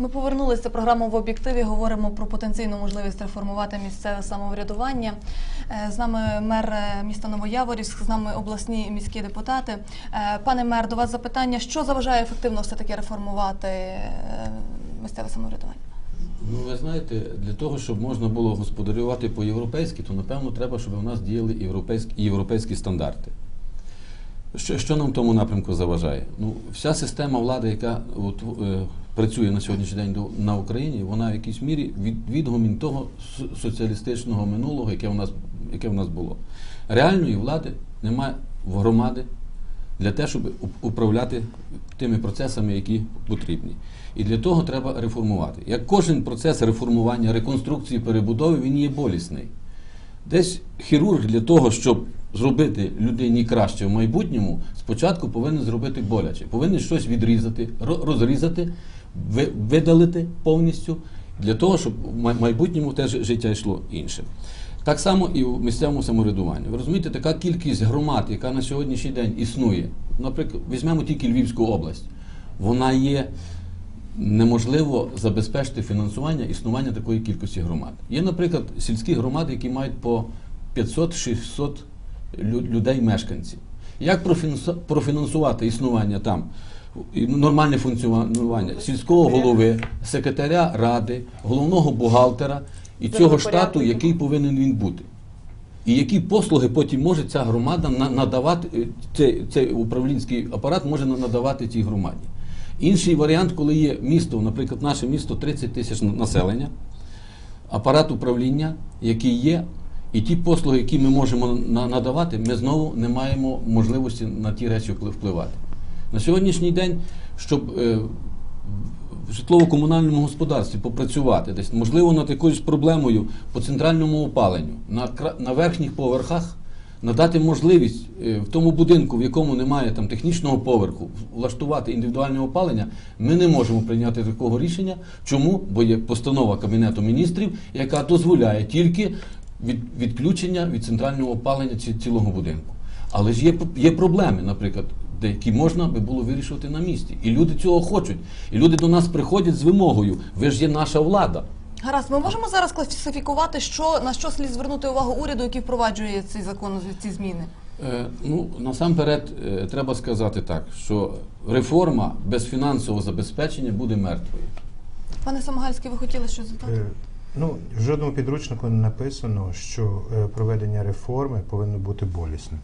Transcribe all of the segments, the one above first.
Ми повернулися. Це програма в об'єктиві. Говоримо про потенційну можливість реформувати місцеве самоврядування. Е, З нами мер е, міста Новояворівськ, з нами обласні міські депутати. Е, Пане мер, до вас запитання: що заважає ефективно все таки реформувати місцеве самоврядування? Ну, ви знаєте, для того, щоб можна було господарювати по-європейськи, то напевно треба, щоб у нас діяли європейські, європейські стандарти. Що, що нам в тому напрямку заважає? Ну, вся система влади, яка от, е, працює на сьогоднішній день до- на Україні, вона в якійсь мірі від, відгомін того соціалістичного минулого, яке в нас, яке в нас було. Реальної влади немає в громади для того, щоб управляти тими процесами, які потрібні. І для того треба реформувати. Як кожен процес реформування, реконструкції, перебудови, він є болісний. Десь хірург для того, щоб зробити людині краще в майбутньому, спочатку повинен зробити боляче, повинен щось відрізати, ро- розрізати, видалити повністю, для того, щоб в майбутньому теж життя йшло іншим. Так само і в місцевому самоврядуванні. Ви розумієте, така кількість громад, яка на сьогоднішній день існує, наприклад, візьмемо тільки Львівську область, вона є неможливо забезпечити фінансування існування такої кількості громад. Є, наприклад, сільські громади, які мають по 500-600 лю- людей мешканців. Як профінансувати існування там? Нормальне функціонування сільського голови, секретаря ради, головного бухгалтера і цього штату, який повинен він бути. І які послуги потім може ця громада надавати, е, цей, цей управлінський апарат може надавати цій громаді. Інший варіант, коли є місто, наприклад, наше місто 30 тисяч населення, апарат управління, який є, і ті послуги, які ми можемо надавати, ми знову не маємо можливості на ті речі впливати. На сьогоднішній день, щоб е, в житлово-комунальному господарстві попрацювати десь, можливо, над якоюсь проблемою по центральному опаленню, на, на верхніх поверхах надати можливість е, в тому будинку, в якому немає там технічного поверху, влаштувати індивідуальне опалення, ми не можемо прийняти такого рішення. Чому? Бо є постанова Кабінету міністрів, яка дозволяє тільки від, відключення від центрального опалення ці- цілого будинку. Але ж є, є проблеми, наприклад, які можна би було вирішувати на місці. І люди цього хочуть. І люди до нас приходять з вимогою: ви ж є наша влада. Гаразд, ми можемо зараз класифікувати, що на що слід звернути увагу уряду, який впроваджує цей закон, ці зміни. Е, ну, насамперед, е, треба сказати так, що реформа без фінансового забезпечення буде мертвою. Пане Самогальський, ви хотіли щось задати? Ну, в жодному підручнику не написано, що е, проведення реформи повинно бути болісним.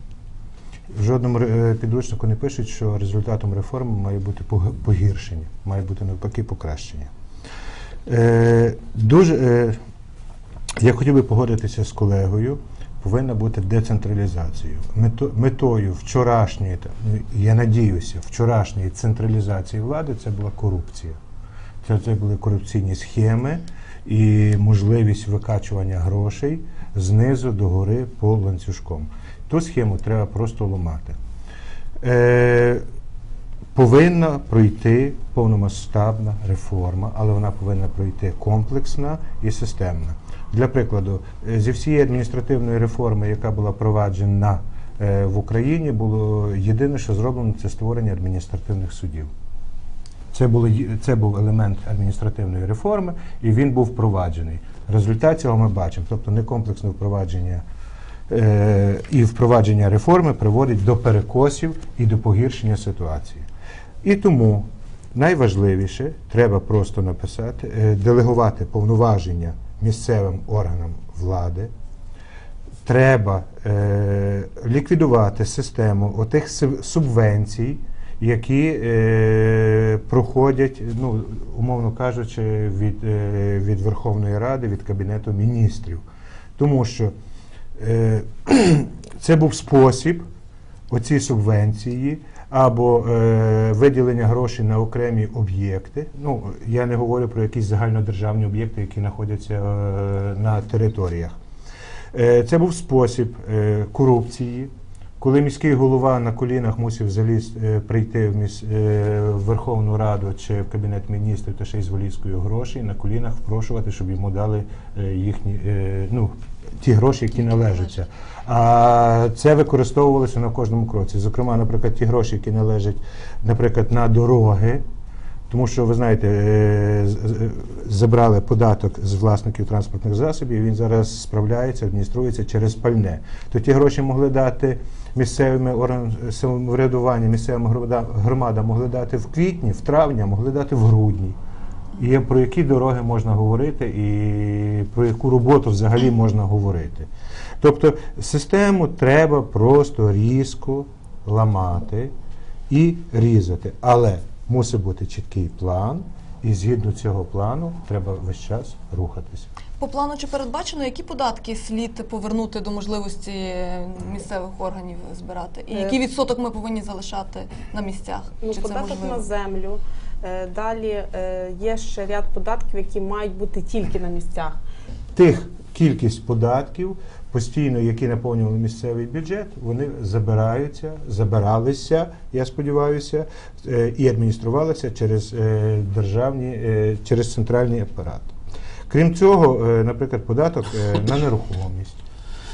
В жодному е, підручнику не пишуть, що результатом реформи має бути пог- погіршення, має бути навпаки покращення. Е, Дуже, е, я хотів би погодитися з колегою, повинна бути децентралізація. Мето- Метою вчорашньої, ну, я надіюся, вчорашньої централізації влади це була корупція. Це, це були корупційні схеми і можливість викачування грошей знизу до гори по ланцюжком. Ту схему треба просто ламати. Е, повинна пройти повномасштабна реформа, але вона повинна пройти комплексна і системна. Для прикладу, е, зі всієї адміністративної реформи, яка була проваджена е, в Україні, було єдине, що зроблено, це створення адміністративних судів. Це, було, це був елемент адміністративної реформи, і він був впроваджений. Результат цього ми бачимо. Тобто некомплексне впровадження е, і впровадження реформи приводить до перекосів і до погіршення ситуації. І тому найважливіше треба просто написати, е, делегувати повноваження місцевим органам влади. Треба е, ліквідувати систему отих субвенцій, які е, проходять, ну, умовно кажучи, від, е, від Верховної Ради, від Кабінету міністрів. Тому що е, це був спосіб оці субвенції або е, виділення грошей на окремі об'єкти. Ну, я не говорю про якісь загальнодержавні об'єкти, які знаходяться е, на територіях. Е, Це був спосіб е, корупції, коли міський голова на колінах мусив заліз е, прийти в, міс, е, в Верховну Раду чи в Кабінет міністрів та ще й з волівською грошей, на колінах впрошувати, щоб йому дали е, їхні, ну, ті гроші, які належаться. А це використовувалося на кожному кроці. Зокрема, наприклад, ті гроші, які належать, наприклад, на дороги. Тому що ви знаєте, е, забрали податок з власників транспортних засобів, він зараз справляється, адмініструється через пальне. То ті гроші могли дати місцевими органами самоврядування, місцевим громадам могли дати в квітні, в травні, могли дати в грудні. І про які дороги можна говорити, і про яку роботу взагалі можна говорити. Тобто систему треба просто різко ламати і різати. Але мусить бути чіткий план, і згідно цього плану треба весь час рухатися. По плану чи передбачено, які податки слід повернути до можливості місцевих органів збирати? І Е, який відсоток ми повинні залишати на місцях? Ну, чи це податок можливо? на землю. Е, Далі е, є ще ряд податків, які мають бути тільки на місцях. Тих кількість податків, постійно, які наповнювали місцевий бюджет, вони забираються, забиралися, я сподіваюся, е, і адмініструвалися через е, державні, е, через центральний апарат. Крім цього, наприклад, податок на нерухомість.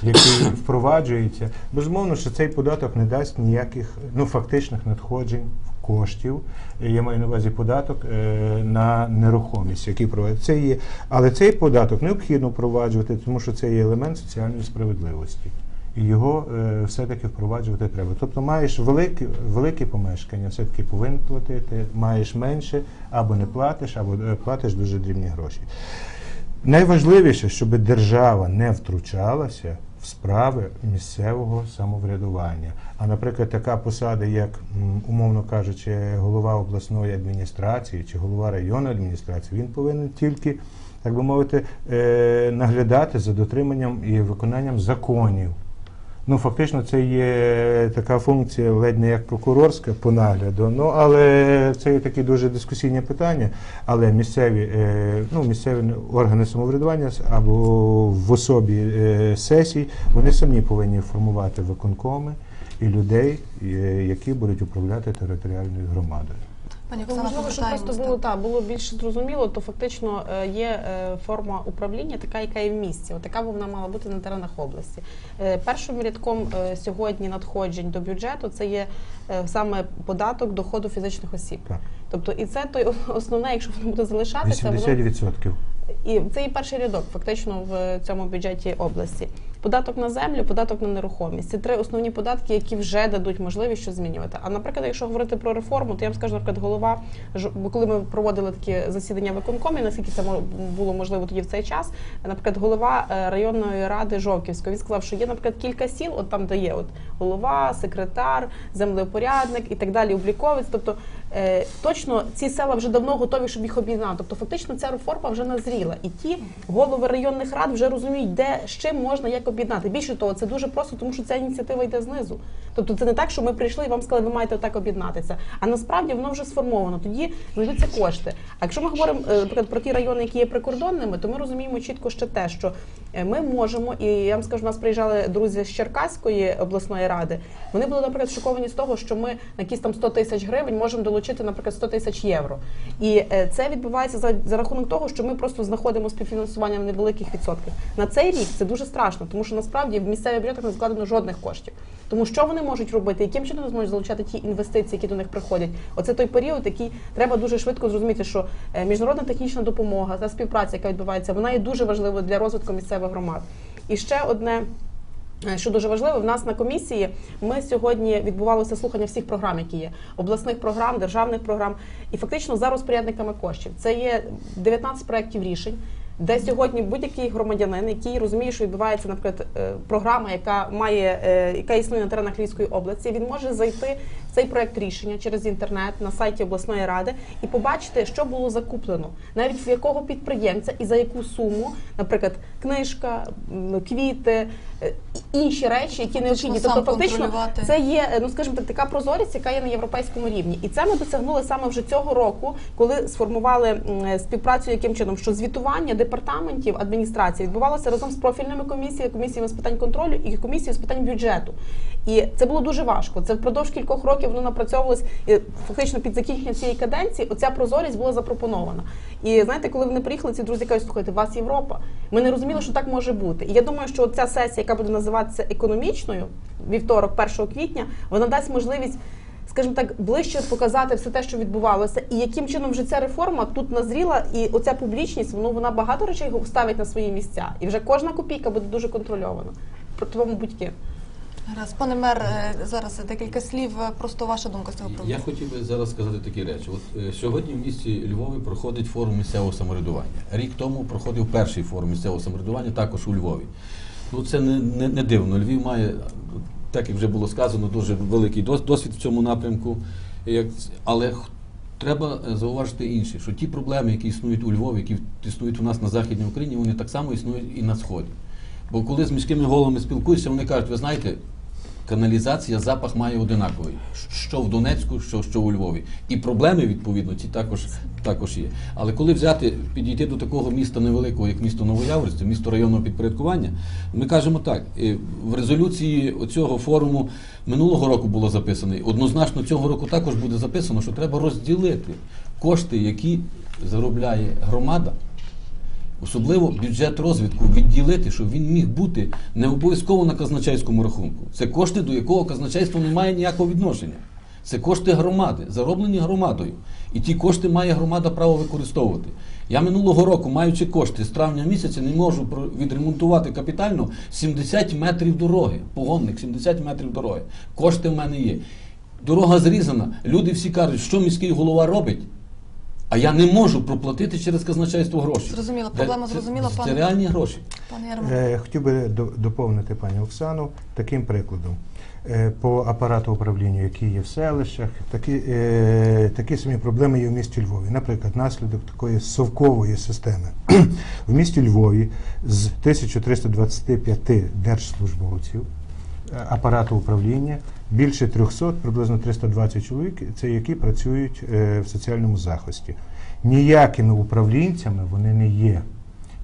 Який впроваджується, безумовно, що цей податок не дасть ніяких ну фактичних надходжень коштів. Я маю на увазі податок е, на нерухомість, який проводиться. Це є, але цей податок необхідно впроваджувати, тому що це є елемент соціальної справедливості. І його е, все-таки впроваджувати треба. Тобто маєш великі, великі помешкання, все-таки повинен платити, маєш менше, або не платиш, або е, платиш дуже дрібні гроші. Найважливіше, щоб держава не втручалася в справи місцевого самоврядування. А, наприклад, така посада, як, умовно кажучи, голова обласної адміністрації чи голова районної адміністрації, він повинен тільки, так би мовити, е, наглядати за дотриманням і виконанням законів. Ну, фактично, це є така функція ледь не як прокурорська по нагляду. Ну, але це є такі дуже дискусійні питання. Але місцеві, е, ну, місцеві органи самоврядування або в особі е, сесій, вони самі повинні формувати виконкоми і людей, е, які будуть управляти територіальною громадою. Пані Ну, Оксана, можливо, щоб просто було та було більш зрозуміло, то фактично е, є е, форма управління, така, яка є в місті. От така вона мала бути на теренах області. Е, Першим рядком сьогодні надходжень до бюджету це є саме податок доходу фізичних осіб. Так. Тобто, і це той основне, якщо воно буде залишатися, воно 80%. і це і перший рядок, фактично в цьому бюджеті області. Податок на землю, податок на нерухомість. Це три основні податки, які вже дадуть можливість щось змінювати. А наприклад, якщо говорити про реформу, то я вам скажу, наприклад, голова коли ми проводили такі засідання виконкомі, наскільки це було можливо тоді в цей час. Наприклад, голова е, районної ради Жовківської він сказав, що є, наприклад, кілька сіл, от там де є от голова, секретар, землепорядник і так далі, обліковець. Тобто точно ці села вже давно готові, щоб їх об'єднати. Тобто, фактично, ця реформа вже назріла, і ті голови районних рад вже розуміють, де з чим можна як об'єднати. Більше того, це дуже просто, тому що ця ініціатива йде знизу. Тобто, це не так, що ми прийшли і вам сказали, ви маєте отак об'єднатися. А насправді воно вже сформовано. Тоді знайдуться кошти. А якщо ми говоримо е, наприклад, про ті райони, які є прикордонними, то ми розуміємо чітко ще те, що е, ми можемо, і я вам скажу, у нас приїжджали друзі з Черкаської обласної ради. Вони були, наприклад, шоковані з того, що ми на якісь там 100 тисяч гривень можемо долучити, наприклад, 100 тисяч євро. І е, це відбувається за, за рахунок того, що ми просто знаходимо співфінансування в невеликих відсотках. На цей рік це дуже страшно, тому що насправді в місцевих бюджетах не закладено жодних коштів. Тому що вони можуть робити, яким чином зможуть залучати ті інвестиції, які до них приходять. Оце той період, який треба дуже швидко зрозуміти, що е, міжнародна технічна допомога та співпраця, яка відбувається, вона є дуже важливою для розвитку місцевих громад. І ще одне. Е, Що дуже важливо, в нас на комісії ми сьогодні відбувалося слухання всіх програм, які є обласних програм, державних програм, і фактично за розпорядниками коштів. Це є 19 проєктів рішень, де сьогодні будь-який громадянин, який розуміє, що відбувається, наприклад, е, програма, яка має е, яка існує на теренах Львівської області, він може зайти в цей проект рішення через інтернет на сайті обласної ради і побачити, що було закуплено, навіть в якого підприємця і за яку суму, наприклад, книжка, квіти. е, Інші речі, які необхідні, тобто фактично це є, е, ну скажімо так, така прозорість, яка є на європейському рівні, і це ми досягнули саме вже цього року, коли сформували співпрацю яким чином, що звітування департаментів адміністрації відбувалося разом з профільними комісіями, комісіями з питань контролю і комісією з питань бюджету. І це було дуже важко. Це впродовж кількох років. років воно напрацьовувалось і фактично під закінчення цієї каденції. Оця прозорість була запропонована. І знаєте, коли вони приїхали, ці друзі кажуть, слухайте, вас Європа. Ми не розуміли, що так може бути. І я думаю, що ця сесія, яка буде називатися економічною, вівторок, 1 квітня, вона дасть можливість. Скажімо так, ближче показати все те, що відбувалося, і яким чином вже ця реформа тут назріла, і оця публічність, воно вона багато речей ставить на свої місця, і вже кожна копійка буде дуже контрольована. Про тому будь-ки. Раз, пане мер, е, зараз декілька слів. е, Просто ваша думка з цього приводу. Я хотів би зараз сказати такі речі. От е, сьогодні в місті Львові проходить форум місцевого самоврядування. Рік тому проходив перший форум місцевого самоврядування також у Львові. Ну це не, не, не дивно. Львів має, так як вже було сказано, дуже великий досвід в цьому напрямку. Але треба зауважити інше, що ті проблеми, які існують у Львові, які існують у нас на Західній Україні, вони так само існують і на Сході. Бо коли з міськими головами спілкуюся, вони кажуть, ви знаєте, каналізація, запах має одинаковий. Що в Донецьку, що, що у Львові. І проблеми, відповідно, ці також, також є. Але коли взяти, підійти до такого міста невеликого, як місто Новояворськ, місто районного підпорядкування, ми кажемо так, в резолюції цього форуму минулого року було записано, однозначно цього року також буде записано, що треба розділити кошти, які заробляє громада, Особливо бюджет розвитку відділити, щоб він міг бути не обов'язково на казначейському рахунку. Це кошти, до якого казначейство не має ніякого відношення. Це кошти громади, зароблені громадою. І ті кошти має громада право використовувати. Я минулого року, маючи кошти з травня місяця, не можу відремонтувати капітально 70 метрів дороги. Погонник 70 метрів дороги. Кошти в мене є. Дорога зрізана. Люди всі кажуть, що міський голова робить. А я не можу проплатити через казначейство гроші. Зрозуміло, проблема це- зрозуміла, Це, пане- реальні гроші. Пане. Е, Хотів би до- доповнити пані Оксану таким прикладом. Е, По апарату управління, який є в селищах, такі, е, такі самі проблеми є в місті Львові. Наприклад, наслідок такої совкової системи. в місті Львові з 1325 держслужбовців е, апарату управління більше 300, приблизно 320 чоловік, це які працюють е, в соціальному захисті. Ніякими управлінцями вони не є.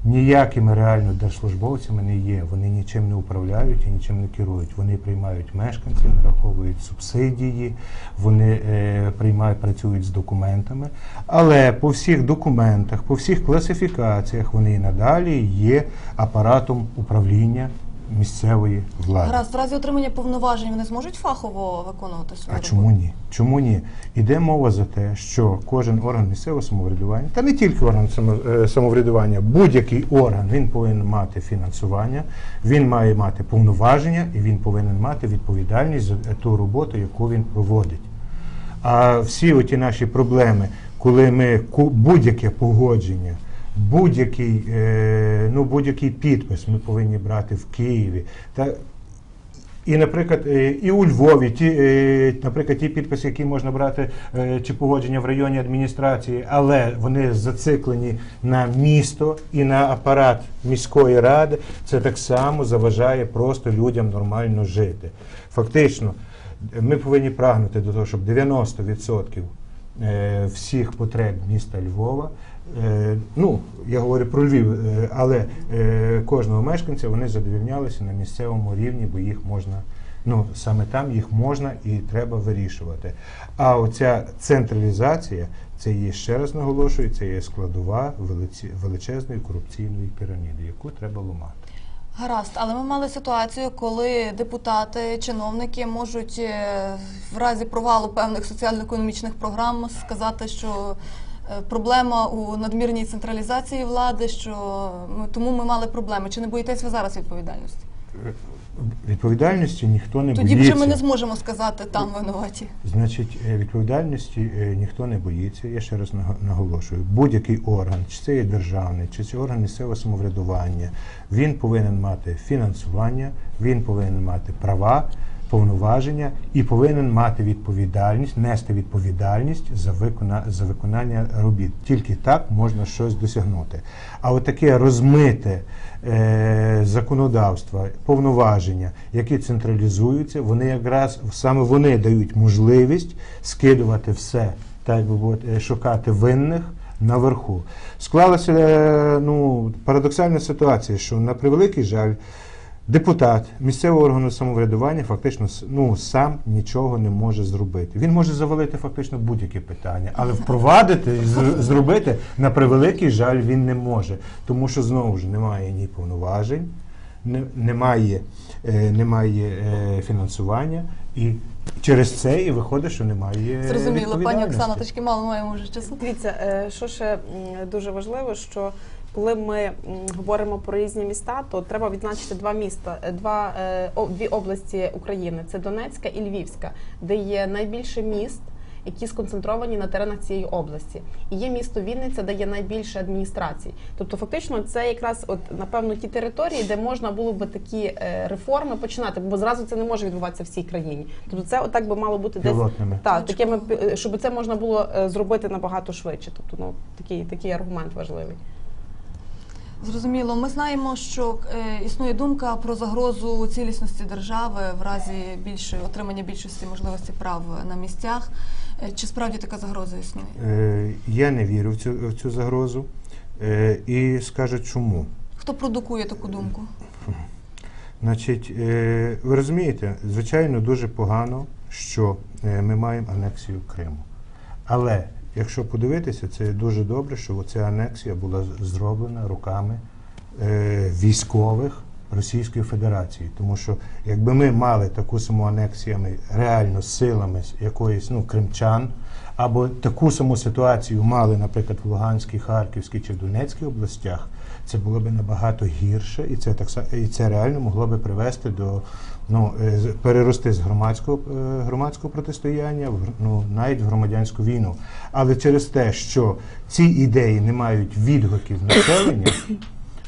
Ніякими реально держслужбовцями не є. Вони нічим не управляють і нічим не керують. Вони приймають мешканців, нараховують субсидії, вони е, приймають, працюють з документами. Але по всіх документах, по всіх класифікаціях вони і надалі є апаратом управління місцевої влади. Гаразд, в разі отримання повноважень вони зможуть фахово виконувати свою А чому ні? Чому ні? Іде мова за те, що кожен орган місцевого самоврядування, та не тільки орган е, самоврядування, будь-який орган він повинен мати фінансування, він має мати повноваження і він повинен мати відповідальність за ту роботу, яку він проводить. А всі оті наші проблеми, коли ми будь-яке погодження, будь-який, е, ну, будь-який підпис ми повинні брати в Києві. Та і, наприклад, е, і у Львові, ті, е, наприклад, ті підписи, які можна брати чи погодження в районній адміністрації, але вони зациклені на місто і на апарат міської ради, це так само заважає просто людям нормально жити. Фактично, ми повинні прагнути до того, щоб 90% е, всіх потреб міста Львова. Е, Ну, я говорю про Львів, е, але е, кожного мешканця вони задовільнялися на місцевому рівні, бо їх можна, ну саме там їх можна і треба вирішувати. А оця централізація, це є ще раз наголошую, це є складова величезної корупційної піраміди, яку треба ламати. Гаразд, але ми мали ситуацію, коли депутати, чиновники можуть в разі провалу певних соціально-економічних програм сказати, що проблема у надмірній централізації влади, що ми, тому ми мали проблеми. Чи не боїтесь ви зараз відповідальності? Відповідальності ніхто не Тоді боїться. вже ми не зможемо сказати там винуваті. Значить, е, відповідальності е, ніхто не боїться. Я ще раз наго- наголошую. Будь-який орган, чи це є державний, чи це орган місцевого самоврядування, він повинен мати фінансування, він повинен мати права, повноваження і повинен мати відповідальність, нести відповідальність за викона, за виконання робіт. Тільки так можна щось досягнути. А от таке розмите е, законодавство, повноваження, які централізуються, вони якраз саме вони дають можливість скидувати все, так би мовити, шукати винних наверху. Склалася е, ну, парадоксальна ситуація, що на превеликий жаль. Депутат місцевого органу самоврядування фактично ну, сам нічого не може зробити. Він може завалити фактично будь-яке питання, але впровадити зробити на превеликий жаль він не може, тому що знову ж немає ні повноважень, немає, е, немає е, фінансування, і через це і виходить, що немає Зрозуміло, пані. Оксана, трішки мало маємо вже часу. Дивіться, е, що ще дуже важливо, що коли ми говоримо про різні міста, то треба відзначити два міста, е, два е, дві області України: це Донецька і Львівська, де є найбільше міст. Які сконцентровані на теренах цієї області, і є місто Вінниця, де є найбільше адміністрацій. Тобто, фактично, це якраз от напевно ті території, де можна було би такі е, реформи починати, бо зразу це не може відбуватися в всій країні. Тобто, це отак би мало бути десь Пілотними. так, такими щоб це можна було зробити набагато швидше. Тобто, ну такий такий аргумент важливий. Зрозуміло, ми знаємо, що е, існує думка про загрозу цілісності держави в разі більшої отримання більшості можливості прав на місцях. Е, Чи справді така загроза існує? Е, Я не вірю в цю, в цю загрозу е, і скажу чому. Хто продукує таку думку? Значить, е, ви розумієте, звичайно, дуже погано, що е, ми маємо анексію Криму. Але якщо подивитися, це дуже добре, що ця анексія була зроблена руками е, військових Російської Федерації. Тому що якби ми мали таку саму анексіями реально силами якоїсь ну, кримчан, або таку саму ситуацію мали, наприклад, в Луганській, Харківській чи Донецькій областях, це було б набагато гірше, і це так і це реально могло би привести до ну е, перерости з громадського е, громадського протистояння в ну навіть в громадянську війну. Але через те, що ці ідеї не мають відгуків населення.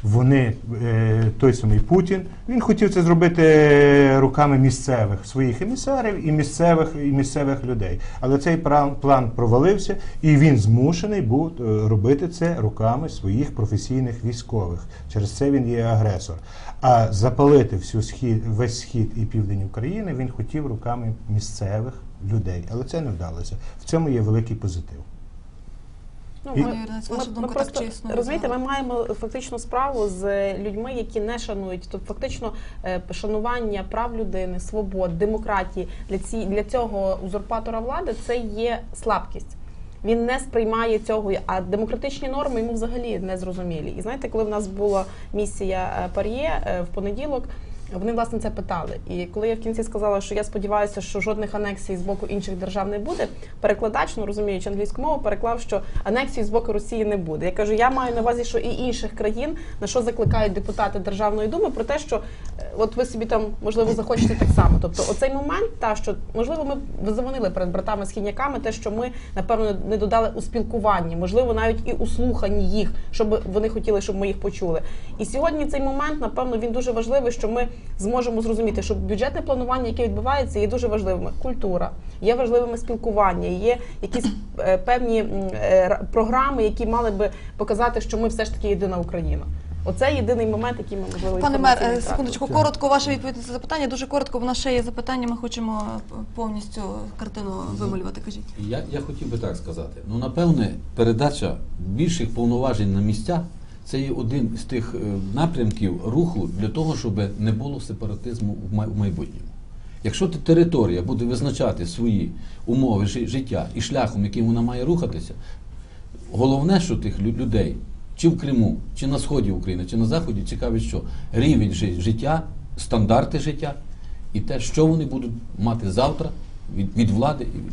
Вони, е, той самий Путін, він хотів це зробити руками місцевих своїх емісарів і місцевих і місцевих людей. Але цей план провалився, і він змушений був е, робити це руками своїх професійних військових. Через це він є агресор. А запалити всю схід, весь схід і південь України він хотів руками місцевих людей. Але це не вдалося. В цьому є великий позитив. Ну, І- ми, ми, ваша ми думка просто розумієте, ми маємо фактично справу з людьми, які не шанують. Тобто, фактично, е, шанування прав людини, свобод, демократії для ці для цього узурпатора влади це є слабкість. Він не сприймає цього, а демократичні норми йому взагалі не зрозумілі. І знаєте, коли в нас була місія е, Пар'є е, в понеділок. Вони власне це питали. І коли я в кінці сказала, що я сподіваюся, що жодних анексій з боку інших держав не буде, перекладач, ну розуміючи англійську мову, переклав, що анексій з боку Росії не буде. Я кажу, я маю на увазі, що і інших країн, на що закликають депутати Державної думи, про те, що е, от ви собі там можливо захочете так само. Тобто, оцей момент, та що можливо, ми дзвонили перед братами східняками, те, що ми напевно не додали у спілкуванні, можливо, навіть і у слуханні їх, щоб вони хотіли, щоб ми їх почули. І сьогодні цей момент, напевно, він дуже важливий, що ми зможемо зрозуміти, що бюджетне планування, яке відбувається, є дуже важливими. Культура, є важливими спілкування, є якісь е, певні е, програми, які мали би показати, що ми все ж таки єдина Україна. Оце єдиний момент, який ми можливо Пане мер, е, секундочку, Так. коротко ваша відповідь на це запитання. Дуже коротко, бо в нас ще є запитання. Ми хочемо повністю картину вималювати. Кажіть. Я, я хотів би так сказати. Ну, напевне, передача більших повноважень на місця це є один з тих е, напрямків руху для того, щоб не було сепаратизму в майбутньому. Якщо територія буде визначати свої умови життя і шляхом, яким вона має рухатися, головне, що тих людей, чи в Криму, чи на сході України, чи на заході, цікавить, що рівень життя, стандарти життя і те, що вони будуть мати завтра від, від влади і від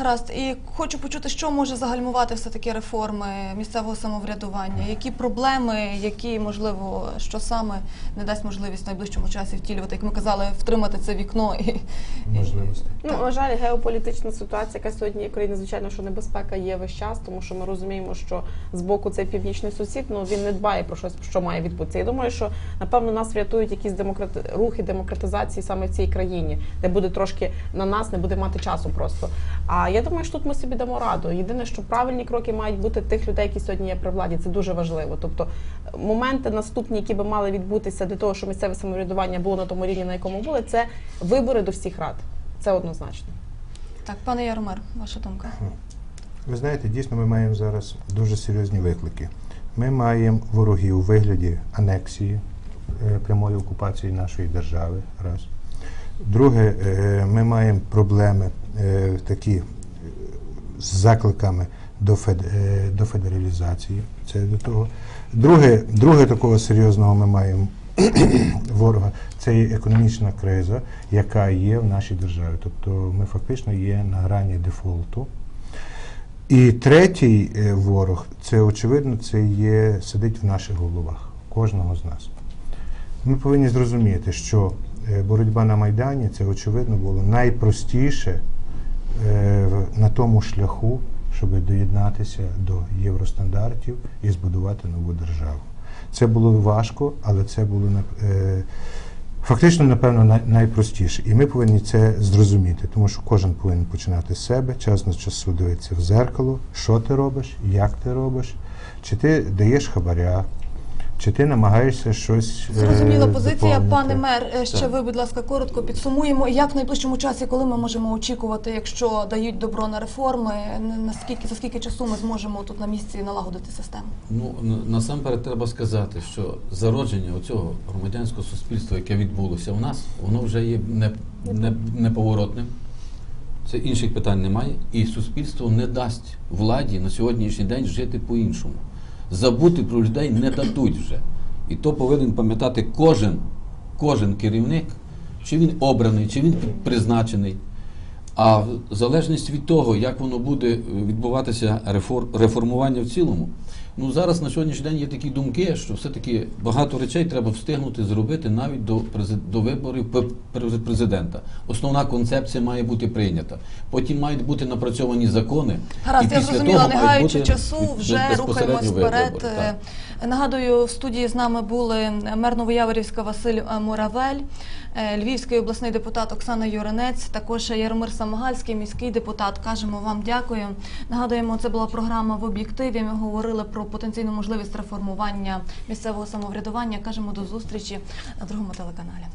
Гаразд, і хочу почути, що може загальмувати все таки реформи місцевого самоврядування, які проблеми, які можливо, що саме не дасть можливість в найближчому часі втілювати, як ми казали, втримати це вікно і Можливості. Ну, на жаль, геополітична ситуація, яка сьогодні в звичайно, що небезпека є весь час, тому що ми розуміємо, що з боку цей північний сусід, ну він не дбає про щось, що має відбутися. Я думаю, що напевно нас врятують якісь демократи... рухи демократизації саме в цій країні, де буде трошки на нас не буде мати часу просто. А я думаю, що тут ми собі дамо раду. Єдине, що правильні кроки мають бути тих людей, які сьогодні є при владі. Це дуже важливо. Тобто моменти наступні, які би мали відбутися для того, щоб місцеве самоврядування було на тому рівні, на якому були, це вибори до всіх рад. Це однозначно. так, пане Яромир, ваша думка. Ви знаєте, дійсно ми маємо зараз дуже серйозні виклики. Ми маємо ворогів у вигляді анексії е, прямої окупації нашої держави. Раз. Друге, е, ми маємо проблеми е, такі е, з закликами до, фед, е, до федералізації. Це до того. Друге, друге такого серйозного ми маємо ворога це є економічна криза, яка є в нашій державі. Тобто ми фактично є на грані дефолту. І третій е, ворог, це очевидно, це є сидить в наших головах, кожного з нас. Ми повинні зрозуміти, що е, боротьба на Майдані це очевидно було найпростіше на тому шляху, щоб доєднатися до євростандартів і збудувати нову державу. Це було важко, але це було е, фактично, напевно, най- найпростіше. І ми повинні це зрозуміти, тому що кожен повинен починати з себе, час на часу дивитися в зеркало, що ти робиш, як ти робиш, чи ти даєш хабаря, чи ти намагаєшся щось. е, Зрозуміла позиція. доповнити. Пане мер, е, ще Так. ви, будь ласка, коротко підсумуємо. Як в найближчому часі, коли ми можемо очікувати, якщо дають добро на реформи, наскільки за скільки часу ми зможемо тут на місці налагодити систему? Ну насамперед треба сказати, що зародження оцього громадянського суспільства, яке відбулося у нас, воно вже є не, не, неповоротним. Це інших питань немає. І суспільство не дасть владі на сьогоднішній день жити по-іншому. Забути про людей не дадуть вже. І то повинен пам'ятати кожен, кожен керівник, чи він обраний, чи він призначений. А в залежності від того, як воно буде відбуватися рефор- реформування в цілому, ну зараз на сьогоднішній день є такі думки, що все-таки багато речей треба встигнути зробити навіть до, до виборів президента. Основна концепція має бути прийнята. Потім мають бути напрацьовані закони. Гаразд, і я після зрозуміла, того не гаючи часу, вже рухаємось вперед. Нагадую, в студії з нами були мер Новояворівська Василь е, Муравель, е, Львівський обласний депутат Оксана Юринець, також Яромир Самогальський, міський депутат. Кажемо вам дякую. Нагадуємо, це була програма в об'єктиві. Ми говорили про потенційну можливість реформування місцевого самоврядування. Кажемо до зустрічі на другому телеканалі.